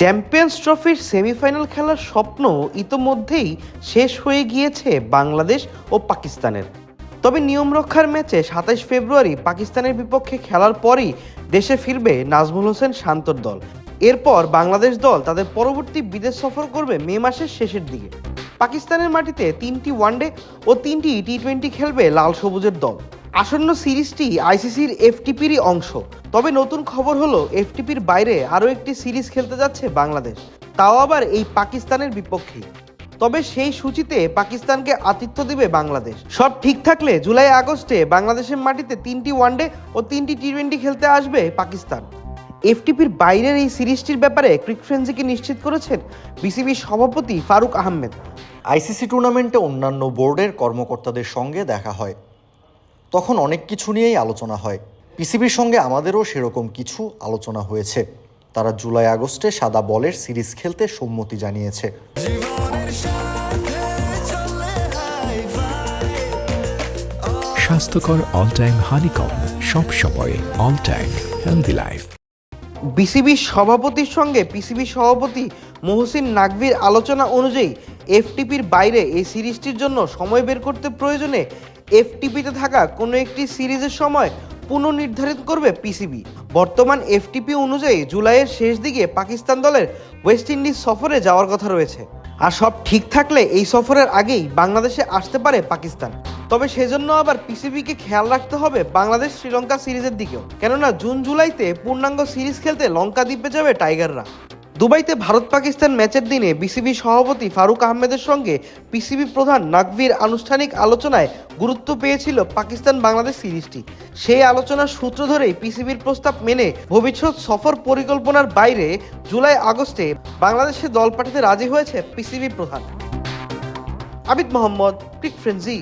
Champions ট্রফির semifinal খেলার স্বপ্ন ইতোমধ্যেই শেষ হয়ে গিয়েছে বাংলাদেশ ও পাকিস্তানের। তবে নিয়ম রক্ষার ম্যাচে সাতাশ ফেব্রুয়ারি পাকিস্তানের বিপক্ষে খেলার পরই দেশে ফিরবে নাজমুল হোসেন শান্তর দল। এরপর বাংলাদেশ দল তাদের পরবর্তী বিদেশ সফর করবে মে মাসের শেষের দিকে। পাকিস্তানের মাটিতে তিনটি ওয়ানডে ও তিনটি টি টোয়েন্টি খেলবে লাল সবুজের দল। আসন্ন সিরিজটি আইসিসির এফটিপিরই অংশ। তবে নতুন খবর হলো, এফটিপির বাইরে আরও একটি সিরিজ খেলতে যাচ্ছে বাংলাদেশ। তাও আবার এই পাকিস্তানের বিপক্ষে। তবে সেই সূচিতে পাকিস্তানকে আতিথ্য দিবে বাংলাদেশ। সব ঠিক থাকলে জুলাই আগস্টে বাংলাদেশের মাটিতে তিনটি ওয়ানডে ও তিনটি টি টোয়েন্টি খেলতে আসবে পাকিস্তান। এফটিপির বাইরের এই সিরিজটির ব্যাপারে ক্রিক ফ্রেন্সিকে নিশ্চিত করেছেন বিসিবির সভাপতি ফারুক আহমেদ। আইসিসি টুর্নামেন্টে অন্যান্য বোর্ডের কর্মকর্তাদের সঙ্গে দেখা হয়। তখন অনেক কিছু নিয়েই আলোচনা হয়। পিসিবির সঙ্গে আমাদেরও সেরকম কিছু আলোচনা হয়েছে। তারা জুলাই আগস্টে সাদা বলের সিরিজ খেলতে সম্মতি জানিয়েছে। স্বাস্থ্যকর অল টাইম হানিকম সব সময় অল টাইম হেলদি লাইফ বিসিবির সভাপতির সঙ্গে পিসিবি সভাপতি মহসিন নাকভির আলোচনা অনুযায়ী এফটিপির বাইরে এই সিরিজটির জন্য সময় বের করতে প্রয়োজনে এফটিপিতে থাকা কোনো একটি সিরিজের সময় পুনর্নির্ধারিত করবে পিসিবি বর্তমান এফটিপি অনুযায়ী জুলাইয়ের শেষ দিকে পাকিস্তান দলের ওয়েস্ট ইন্ডিজ সফরে যাওয়ার কথা রয়েছে। আর সব ঠিক থাকলে এই সফরের আগেই বাংলাদেশে আসতে পারে পাকিস্তান। তবে সেজন্য আবার পিসিবিকে খেয়াল রাখতে হবে বাংলাদেশ শ্রীলঙ্কা সিরিজের দিকেও। কেননা জুন জুলাইতে পূর্ণাঙ্গ সিরিজ খেলতে লঙ্কা দ্বীপে যাবে টাইগাররা দুবাইতে ভারত পাকিস্তান ম্যাচের দিনে বিসিবি সভাপতি ফারুক আহমেদের সঙ্গে পিসিবি প্রধান নাকভির আনুষ্ঠানিক আলোচনায় গুরুত্ব পেয়েছিল পাকিস্তান বাংলাদেশ সিরিজটি। সেই আলোচনার সূত্র ধরেই পিসিবির প্রস্তাব মেনে ভবিষ্যৎ সফর পরিকল্পনার বাইরে জুলাই আগস্টে বাংলাদেশে দল পাঠাতে রাজি হয়েছে পিসিবি প্রধান। আবিদ মোহাম্মদ, ক্রিক ফ্রেন্সি।